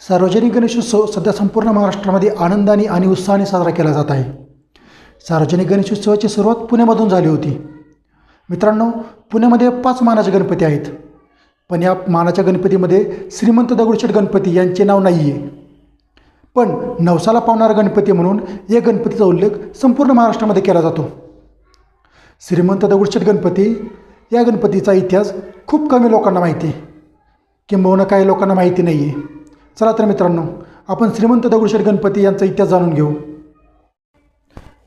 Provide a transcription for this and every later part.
सार्वजनिक गणेशोत्सव सध्या संपूर्ण महाराष्ट्रामध्ये आनंदाने आणि उत्साहाने साजरा केला जात आहे. सार्वजनिक गणेशोत्सवाची सुरुवात पुण्यामधून झाली होती. मित्रांनो पुण्यामध्ये पाच मानाचे गणपती आहेत. पण या मानाच्या गणपतीमध्ये श्रीमंत दगडूशेठ गणपती यांचे नाव नाही आहे पण नवसाला पावणारा गणपती म्हणून या गणपतीचा उल्लेख संपूर्ण महाराष्ट्रामध्ये केला जातो. श्रीमंत दगडूशेठ गणपती या गणपतीचा इतिहास खूप कमी लोकांना माहिती आहे. किंबहुना काही लोकांना माहिती नाही आहे चला तर मित्रांनो आपण श्रीमंत दगडूशेठ गणपती यांचा इतिहास जाणून घेऊ.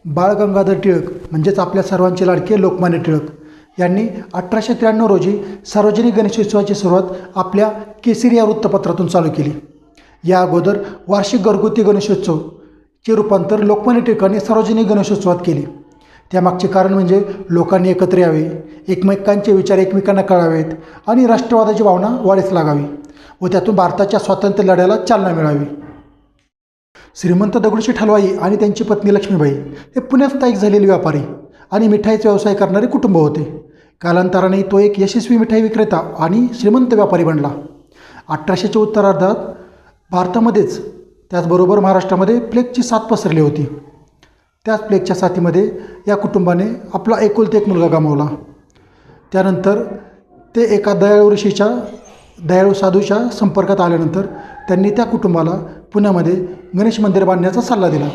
बाळ गंगाधर टिळक म्हणजेच आपल्या सर्वांचे लाडके लोकमान्य टिळक यांनी अठराशे त्र्याण्णव रोजी सार्वजनिक गणेशोत्सवाची सुरुवात आपल्या केसरी या वृत्तपत्रातून चालू केली. या अगोदर वार्षिक घरगुती गणेशोत्सवचे रूपांतर लोकमान्य टिळकांनी सार्वजनिक गणेशोत्सवात केले. त्यामागचे कारण म्हणजे लोकांनी एकत्र यावे एकमेकांचे विचार एकमेकांना कळावेत आणि राष्ट्रवादाची भावना वाढीस लागावी. व त्यातून भारताच्या स्वातंत्र्य लढ्याला चालना मिळावी. श्रीमंत दगडूशेठ हलवाई आणि त्यांची पत्नी लक्ष्मीबाई हे पुण्यात स्थायिक झालेले व्यापारी आणि मिठाईचा व्यवसाय करणारे कुटुंब होते. कालांतराने तो एक यशस्वी मिठाई विक्रेता आणि श्रीमंत व्यापारी बनला. अठराशेच्या उत्तरार्धात भारतामध्येच त्याचबरोबर महाराष्ट्रामध्ये प्लेगची साथ पसरली होती. त्याच प्लेगच्या साथीमध्ये या कुटुंबाने आपला एकुलते एक मुलगा गमावला. त्यानंतर ते एका दयाळू ऋषीच्या दयाळू साधूच्या संपर्कात आल्यानंतर त्यांनी त्या कुटुंबाला पुण्यामध्ये गणेश मंदिर बांधण्याचा सल्ला दिला.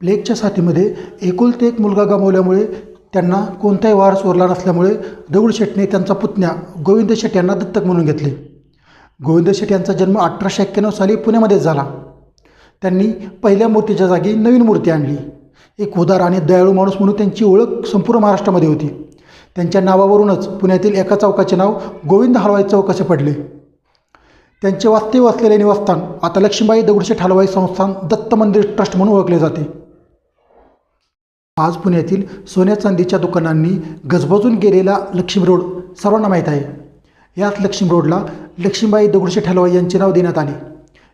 प्लेगच्या साथीमध्ये एकुलते एक मुलगा गमावल्यामुळे त्यांना कोणताही वारस उरला नसल्यामुळे दगडूशेठने त्यांचा पुतण्या गोविंद शेठ यांना दत्तक म्हणून घेतले. गोविंद शेठ यांचा जन्म अठराशे एक्क्याण्णव साली पुण्यामध्येच झाला. त्यांनी पहिल्या मूर्तीच्या जागी नवीन मूर्ती आणली. एक उदार आणि दयाळू माणूस म्हणून त्यांची ओळख संपूर्ण महाराष्ट्रामध्ये होती. त्यांच्या नावावरूनच पुण्यातील एका चौकाचे नाव गोविंद हलवाई चौक असे पडले. त्यांचे वास्तव्य असलेले निवासस्थान आता लक्ष्मीबाई दगडूशेठ हलवाई संस्थान दत्त मंदिर ट्रस्ट म्हणून ओळखले जाते. आज पुण्यातील सोन्या चांदीच्या दुकानांनी गजबजून गेलेला लक्ष्मी रोड सर्वांना माहीत आहे. याच लक्ष्मी रोडला लक्ष्मीबाई दगडूशेठ हलवाई यांचे नाव देण्यात आले.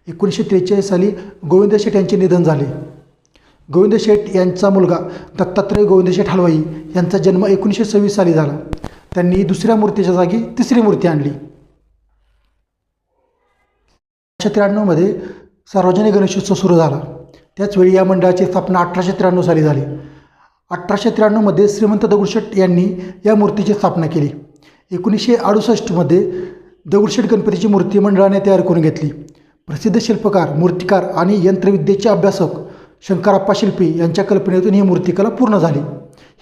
एकोणीसशे त्रेचाळीस साली गोविंद शेठ यांचे निधन झाले. गोविंद शेठ यांचा मुलगा दत्तात्रय गोविंद शेठ हलवाई यांचा जन्म एकोणीसशे सव्वीस साली झाला. त्यांनी दुसऱ्या मूर्तीच्या जागी तिसरी मूर्ती आणली. अठराशे त्र्याण्णवमध्ये सार्वजनिक गणेशोत्सव सुरू झाला. त्याचवेळी या मंडळाची स्थापना अठराशे त्र्याण्णव साली झाली. अठराशे त्र्याण्णवमध्ये श्रीमंत दगडूशेठ यांनी या मूर्तीची स्थापना केली. एकोणीसशे अडुसष्टमध्ये दगडूशेठ गणपतीची मूर्ती मंडळाने तयार करून घेतली. प्रसिद्ध शिल्पकार मूर्तिकार आणि यंत्रविद्येचे अभ्यासक शंकरप्पा शिल्पी यांच्या कल्पनेतून ही मूर्तिकला पूर्ण झाली.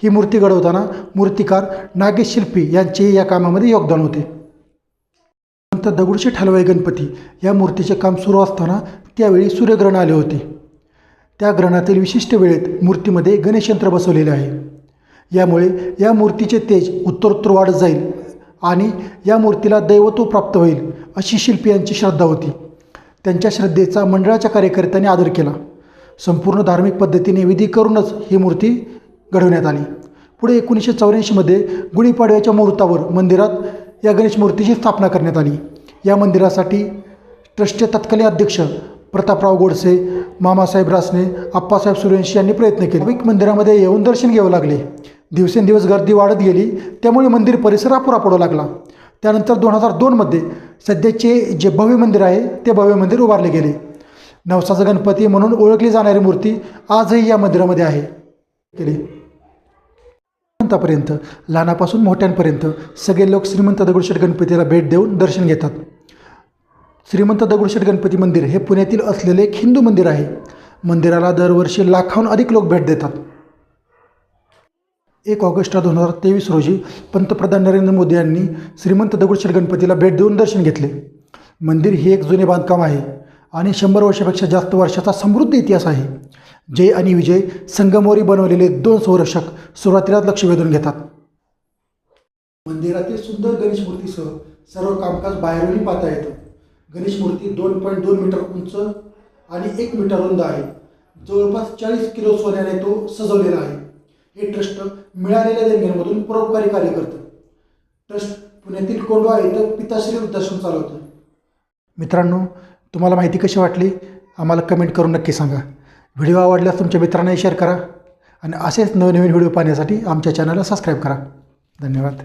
ही मूर्ती घडवताना मूर्तिकार नागेश शिल्पी यांचेही या कामामध्ये योगदान होते. नंतर दगडूशेठ हलवाई गणपती या मूर्तीचे काम सुरू असताना त्यावेळी सूर्यग्रहण आले होते. त्या ग्रहणातील विशिष्ट वेळेत मूर्तीमध्ये गणेश यंत्र बसवलेले आहे. यामुळे या मूर्तीचे तेज उत्तरोत्तर वाढत जाईल आणि या मूर्तीला दैवत्व प्राप्त होईल अशी शिल्पी यांची श्रद्धा होती. त्यांच्या श्रद्धेचा मंडळाच्या कार्यकर्त्यांनी आदर केला. संपूर्ण धार्मिक पद्धतीने विधी करूनच ही मूर्ती घडवण्यात आली. पुढे एकोणीसशे चौऱ्याऐंशीमध्ये गुढीपाडव्याच्या मुहूर्तावर मंदिरात या गणेश मूर्तीची स्थापना करण्यात आली. या मंदिरासाठी ट्रस्टचे तत्कालीन अध्यक्ष प्रतापराव गोडसे मामासाहेब रासने आप्पासाहेब सूर्यवंशी यांनी प्रयत्न केले. भाविक मंदिरामध्ये येऊन दर्शन घ्यावं लागले. दिवसेंदिवस गर्दी वाढत गेली त्यामुळे मंदिर परिसर अपुरा पडू लागला. त्यानंतर दोन हजार दोनमध्ये सध्याचे जे भव्य मंदिर आहे ते भव्य मंदिर उभारले गेले. नवसाचा गणपती म्हणून ओळखली जाणारी मूर्ती आजही या मंदिरामध्ये आहे. केली श्रीमंतापर्यंत लहानापासून मोठ्यांपर्यंत सगळे लोक श्रीमंत दगडूशेठ गणपतीला भेट देऊन दर्शन घेतात. श्रीमंत दगडूशेठ गणपती मंदिर हे पुण्यातील असलेले एक हिंदू मंदिर आहे. मंदिराला दरवर्षी लाखाहून अधिक लोक भेट देतात. एक ऑगस्ट दोन हजार तेवीस रोजी पंतप्रधान नरेंद्र मोदी यांनी श्रीमंत दगडूशेठ गणपतीला भेट देऊन दर्शन घेतले. मंदिर हे एक जुने बांधकाम आहे. आणि शंभर वर्षापेक्षा जास्त वर्षाचा समृद्ध इतिहास आहे. जय आणि विजय संगमवरी बनवलेले दोन संरक्षक सुरुवातीलाच लक्ष वेधून घेतात. मंदिरातील सुंदर गणेश मूर्तीसह सर्व कामकाज बाहेरूनही पाहता येतं. गणेश मूर्ती दोन पॉईंट दोन मीटर उंच आणि एक मीटर रुंद आहे. जवळपास चाळीस किलो सोन्याने तो सजवलेला आहे. हे ट्रस्ट मिळालेल्या देणग्यांमधून परोपकारी कार्य करतं. ट्रस्ट पुण्यातील कोंडवा इथं पिताश्री वृद्धाश्रम चालवतं मित्रांनो तुम्हाला माहिती कशी वाटली? आम्हाला कमेंट करून नक्की सांगा. व्हिडिओ आवडल्यास तुमच्या मित्रांनाही शेअर करा आणि असेच नवनवीन व्हिडिओ पाहण्यासाठी आमच्या चॅनलला सबस्क्राईब करा. धन्यवाद.